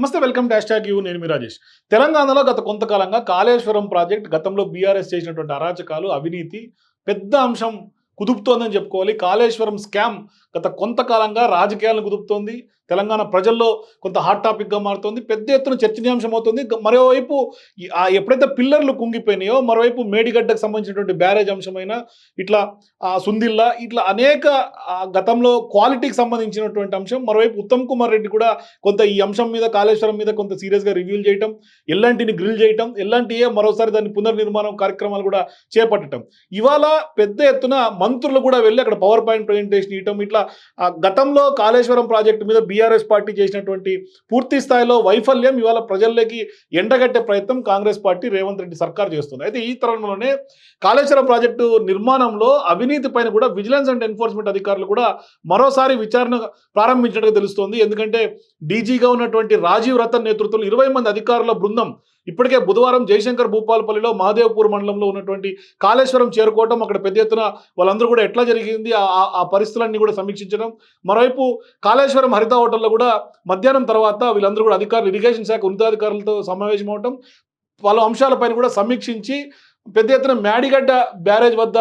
నమస్తే welcome dash tag you నేను మీ రాజేష్. తెలంగాణలో గత కొంతకాలంగా కాళేశ్వరం ప్రాజెక్ట్ గతంలో బీఆర్ఎస్ చేసినటువంటి అరాచకాలు అవినీతి పెద్ద అంశం కుదుపుతోందని చెప్పుకోవాలి. కాళేశ్వరం స్కామ్ గత కొంతకాలంగా రాజకీయాలను కుదుపుతోంది. తెలంగాణ ప్రజల్లో కొంత హాట్ టాపిక్గా మారుతోంది పెద్ద ఎత్తున చర్చనీయాంశం అవుతుంది. మరోవైపు ఆ ఎప్పుడైతే పిల్లర్లు కుంగిపోయినాయో మరోవైపు మేడిగడ్డకు సంబంధించినటువంటి బ్యారేజ్ అంశమైన ఇట్లా సుందిల్లా ఇట్లా అనేక గతంలో క్వాలిటీకి సంబంధించినటువంటి అంశం మరోవైపు ఉత్తమ్ కుమార్ రెడ్డి కూడా కొంత ఈ అంశం మీద కాళేశ్వరం మీద కొంత సీరియస్గా రివ్యూలు చేయటం ఎల్లాంటిని గ్రిల్ చేయటం ఎల్లాంటియే మరోసారి దాన్ని పునర్నిర్మాణం కార్యక్రమాలు కూడా చేపట్టడం ఇవాళ పెద్ద ఎత్తున మంత్రులు కూడా వెళ్ళి అక్కడ పవర్ పాయింట్ ప్రజెంటేషన్ ఇవ్వటం ఇట్లా గతంలో కాళేశ్వరం ప్రాజెక్టు మీద టీఆర్ఎస్ పార్టీ చేసినటువంటి పూర్తి స్థాయిలో వైఫల్యం ఇవాళ ప్రజల్లోకి ఎండగట్టే ప్రయత్నం కాంగ్రెస్ పార్టీ రేవంత్ రెడ్డి సర్కార్ చేస్తుంది. అయితే ఈ తరుణంలోనే కాళేశ్వరం ప్రాజెక్టు నిర్మాణంలో అవినీతి పైన కూడా విజిలెన్స్ అండ్ ఎన్ఫోర్స్మెంట్ అధికారులు కూడా మరోసారి విచారణ ప్రారంభించినట్టుగా తెలుస్తోంది. ఎందుకంటే డీజీగా ఉన్నటువంటి రాజీవ్ రతన్ నేతృత్వంలో ఇరవై మంది అధికారుల బృందం ఇప్పటికే బుధవారం జయశంకర్ భూపాలపల్లిలో మహాదేవ్పూర్ మండలంలో ఉన్నటువంటి కాళేశ్వరం చేరుకోవటం అక్కడ పెద్ద ఎత్తున వాళ్ళందరూ కూడా ఎట్లా జరిగింది ఆ- ఆ- పరిస్థితులన్నీ కూడా సమీక్షించడం. మరోవైపు కాళేశ్వరం హరిత హోటల్లో కూడా మధ్యాహ్నం తర్వాత వీళ్ళందరూ కూడా అధికారులు ఇరిగేషన్ శాఖ ఉన్నతాధికారులతో సమావేశం అవటం వాళ్ళ అంశాలపైన కూడా సమీక్షించి పెద్ద ఎత్తున మేడిగడ్డ బ్యారేజ్ వద్ద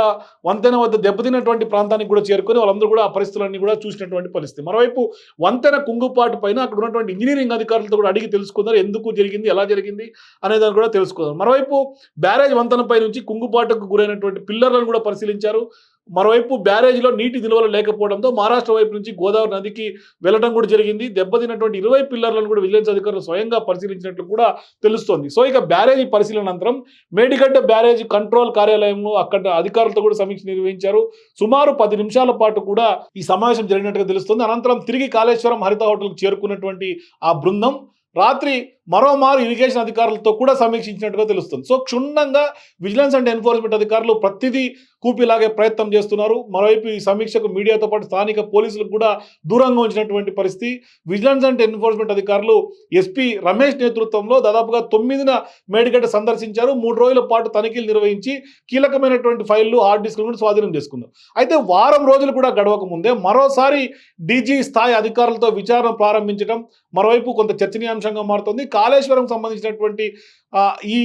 వంతెన వద్ద దెబ్బతిన్నటువంటి ప్రాంతానికి కూడా చేరుకొని వాళ్ళందరూ కూడా ఆ పరిస్థితులన్నీ కూడా చూసినటువంటి పరిస్థితి. మరోవైపు వంతెన కుంగుపాటు పైన అక్కడ ఉన్నటువంటి ఇంజనీరింగ్ అధికారులతో కూడా అడిగి తెలుసుకున్నారు ఎందుకు జరిగింది ఎలా జరిగింది అనేదాన్ని కూడా తెలుసుకున్నారు మరోవైపు బ్యారేజ్ వంతెనపై నుంచి కుంగుపాటుకు గురైనటువంటి పిల్లర్లను కూడా పరిశీలించారు. మరోవైపు బ్యారేజ్లో నీటి నిల్వలు లేకపోవడంతో మహారాష్ట్ర వైపు నుంచి గోదావరి నదికి వెళ్ళడం కూడా జరిగింది. దెబ్బతిన్నటువంటి ఇరవై పిల్లర్లను కూడా విజిలెన్స్ అధికారులు స్వయంగా పరిశీలించినట్లు కూడా తెలుస్తోంది. సో ఇక బ్యారేజీ పరిశీలన అనంతరం మేడిగడ్డ బ్యారేజ్ కంట్రోల్ కార్యాలయంలో అక్కడ అధికారులతో కూడా సమీక్ష నిర్వహించారు. సుమారు పది నిమిషాల పాటు కూడా ఈ సమావేశం జరిగినట్టుగా తెలుస్తుంది. అనంతరం తిరిగి కాళేశ్వరం హరిత హోటల్కి చేరుకున్నటువంటి ఆ బృందం రాత్రి మరోమారు ఇరిగేషన్ అధికారులతో కూడా సమీక్షించినట్టుగా తెలుస్తుంది. సో క్షుణ్ణంగా విజిలెన్స్ అండ్ ఎన్ఫోర్స్మెంట్ అధికారులు ప్రతిదీ కూపిలాగే ప్రయత్నం చేస్తున్నారు. మరోవైపు ఈ సమీక్షకు మీడియాతో పాటు స్థానిక పోలీసులకు కూడా దూరంగా ఉంచినటువంటి పరిస్థితి. విజిలెన్స్ అండ్ ఎన్ఫోర్స్మెంట్ అధికారులు ఎస్పీ రమేష్ నేతృత్వంలో దాదాపుగా తొమ్మిదిన మేడిగడ్డ సందర్శించారు. మూడు రోజుల పాటు తనిఖీలు నిర్వహించి కీలకమైనటువంటి ఫైళ్ళు హార్డ్ డిస్క్లు కూడా స్వాధీనం చేసుకున్నారు. అయితే వారం రోజులు కూడా గడవక ముందే మరోసారి డీజీ స్థాయి అధికారులతో విచారణ ప్రారంభించడం మరోవైపు కొంత చర్చనీయాంశంగా మారుతుంది. కాళేశ్వరం సంబంధించినటువంటి ఆ, ఈ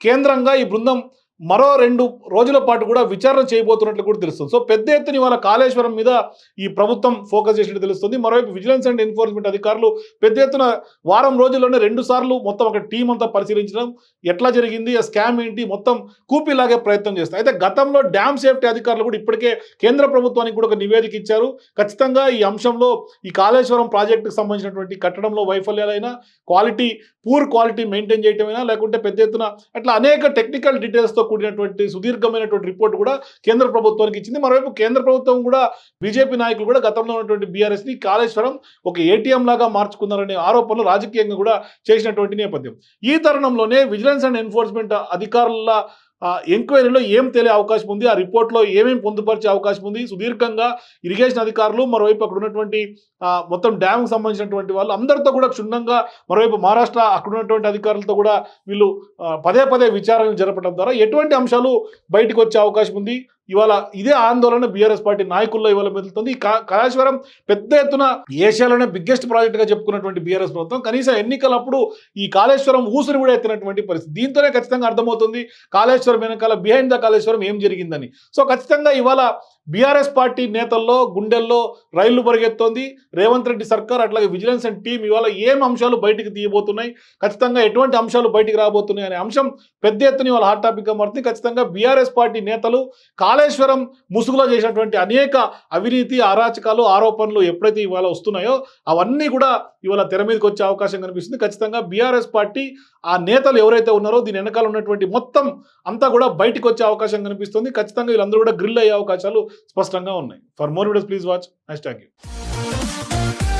కేంద్రంగా ఈ బృందం మరో రెండు రోజుల పాటు కూడా విచారణ చేయబోతున్నట్లు కూడా తెలుస్తుంది. సో పెద్ద ఎత్తున ఇవాళ కాళేశ్వరం మీద ఈ ప్రభుత్వం ఫోకస్ చేసినట్టు తెలుస్తుంది. మరోవైపు విజిలెన్స్ అండ్ ఎన్ఫోర్స్మెంట్ అధికారులు పెద్ద ఎత్తున వారం రోజుల్లోనే రెండు సార్లు మొత్తం ఒక టీం అంతా పరిశీలించడం ఎట్లా జరిగింది ఆ స్కామ్ ఏంటి మొత్తం కూపిలాగే ప్రయత్నం చేస్తారు అయితే గతంలో డ్యామ్ సేఫ్టీ అధికారులు కూడా ఇప్పటికే కేంద్ర ప్రభుత్వానికి కూడా ఒక నివేదిక ఇచ్చారు. ఖచ్చితంగా ఈ అంశంలో ఈ కాళేశ్వరం ప్రాజెక్టుకు సంబంధించినటువంటి కట్టడంలో వైఫల్యాలైనా క్వాలిటీ పూర్ క్వాలిటీ మెయింటైన్ చేయటమైనా లేకుంటే పెద్ద ఎత్తున అట్లా అనేక టెక్నికల్ డీటెయిల్స్తో కూడినటువంటి సుదీర్ఘమైనటువంటి రిపోర్ట్ కూడా కేంద్ర ప్రభుత్వానికి ఇచ్చింది. మరోవైపు కేంద్ర ప్రభుత్వం కూడా బీజేపీ నాయకులు కూడా గతంలో ఉన్నటువంటి బీఆర్ఎస్ని కాళేశ్వరం ఒక ఏటీఎం లాగా మార్చుకున్నారనే ఆరోపణలు రాజకీయంగా కూడా చేసినటువంటి నేపథ్యం. ఈ తరుణంలోనే విజిలెన్స్ అండ్ ఎన్ఫోర్స్మెంట్ అధికారుల ఎంక్వైరీలో ఏం తెలియ అవకాశం ఉంది? ఆ రిపోర్ట్లో ఏమేమి పొందుపరిచే అవకాశం ఉంది? సుదీర్ఘంగా ఇరిగేషన్ అధికారులు మరోవైపు అక్కడ ఉన్నటువంటి మొత్తం డ్యామ్కి సంబంధించినటువంటి వాళ్ళు అందరితో కూడా క్షుణ్ణంగా మరోవైపు మహారాష్ట్ర అక్కడ ఉన్నటువంటి అధికారులతో కూడా వీళ్ళు పదే పదే విచారణలు జరపడం ద్వారా ఎటువంటి అంశాలు బయటకు వచ్చే అవకాశం ఉంది? ఇవాళ ఇదే ఆందోళన బీఆర్ఎస్ పార్టీ నాయకుల్లో ఇవాళ మెదులుతుంది. ఈ కాళేశ్వరం పెద్ద ఎత్తున ఏషియాలోనే బిగ్గెస్ట్ ప్రాజెక్ట్గా చెప్పుకున్నటువంటి బీఆర్ఎస్ ప్రభుత్వం. కనీసం ఎన్నికలప్పుడు ఈ కాళేశ్వరం ఊసురు కూడా ఎత్తినటువంటి పరిస్థితి. దీంతోనే ఖచ్చితంగా అర్థమవుతుంది కాళేశ్వరం వెనకాల బిహైండ్ ద కాళేశ్వరం ఏం జరిగిందని. సో ఖచ్చితంగా ఇవాళ బీఆర్ఎస్ పార్టీ నేతల్లో గుండెల్లో రైళ్ళు పరిగెత్తోంది. రేవంత్ రెడ్డి సర్కార్ అట్లాగే విజిలెన్స్ అండ్ టీం ఇవాళ ఏం అంశాలు బయటికి తీయబోతున్నాయి? ఖచ్చితంగా ఎటువంటి అంశాలు బయటికి రాబోతున్నాయి అనే అంశం పెద్ద ఎత్తున ఇవాళ హాట్ టాపిక్గా మారుతుంది. ఖచ్చితంగా బీఆర్ఎస్ పార్టీ నేతలు కాళేశ్వరం ముసుగులో చేసినటువంటి అనేక అవినీతి అరాచకాలు ఆరోపణలు ఎప్పుడైతే ఇవాళ వస్తున్నాయో అవన్నీ కూడా ఇవాళ తెర మీదకి వచ్చే అవకాశం కనిపిస్తుంది. ఖచ్చితంగా బీఆర్ఎస్ పార్టీ ఆ నేతలు ఎవరైతే ఉన్నారో దీని వెనకాల ఉన్నటువంటి మొత్తం అంతా కూడా బయటికి వచ్చే అవకాశం కనిపిస్తుంది. ఖచ్చితంగా వీళ్ళందరూ కూడా గ్రిల్ అయ్యే అవకాశాలు స్పష్టంగా ఉన్నాయి. For more videos please watch next thank you